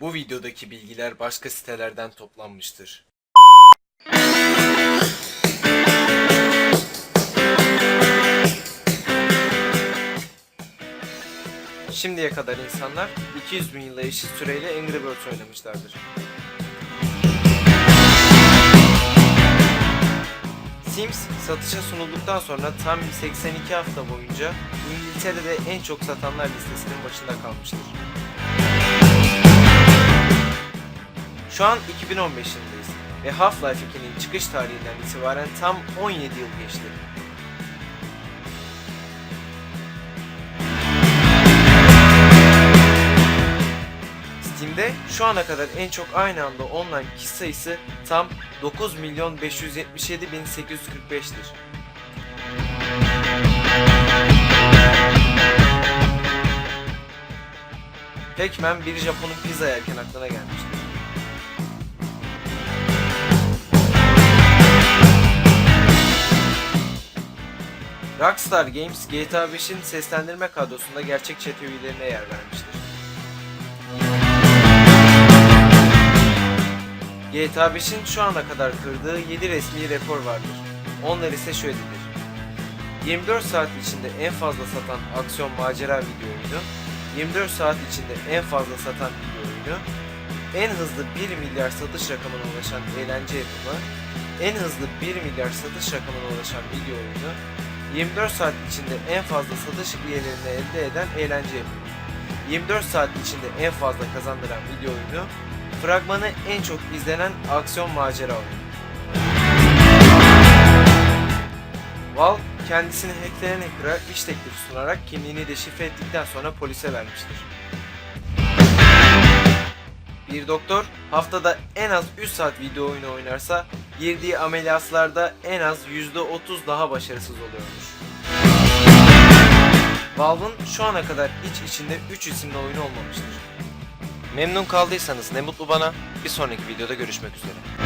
Bu videodaki bilgiler başka sitelerden toplanmıştır. Şimdiye kadar insanlar 200 bin yıla eşit süreyle Angry Birds oynamışlardır. Sims satışa sunulduktan sonra tam 82 hafta boyunca İngiltere'de en çok satanlar listesinin başında kalmıştır. Şu an 2015 yılındayız ve Half-Life 2'nin çıkış tarihinden itibaren tam 17 yıl geçti. Steam'de şu ana kadar en çok aynı anda online kişi sayısı tam 9 milyon 577 bin 845'tir. Pac-Man bir Japon'un pizza yerken aklına gelmiştir. Rockstar Games GTA 5'in seslendirme kadrosunda gerçek chat üyelerine yer vermiştir. GTA 5'in şu ana kadar kırdığı 7 resmi rekor vardır. Onlar ise şöyledir. 24 saat içinde en fazla satan aksiyon macera video oyunu, 24 saat içinde en fazla satan video oyunu, en hızlı 1 milyar satış rakamına ulaşan eğlence yapımı, en hızlı 1 milyar satış rakamına ulaşan video oyunu, 24 saat içinde en fazla satış üyelerini elde eden eğlence yapımı, 24 saat içinde en fazla kazandıran video oyunu, fragmanı en çok izlenen aksiyon macera oyunu. Valve kendisini hacklenen hacker'a iş teklifi sunarak kimliğini deşifre ettikten sonra polise vermiştir. Bir doktor haftada en az 3 saat video oyunu oynarsa girdiği ameliyatlarda en az %30 daha başarısız oluyormuş. Valve'ın şu ana kadar hiç içinde 3 isimli oyunu olmamıştır. Memnun kaldıysanız ne mutlu bana. Bir sonraki videoda görüşmek üzere.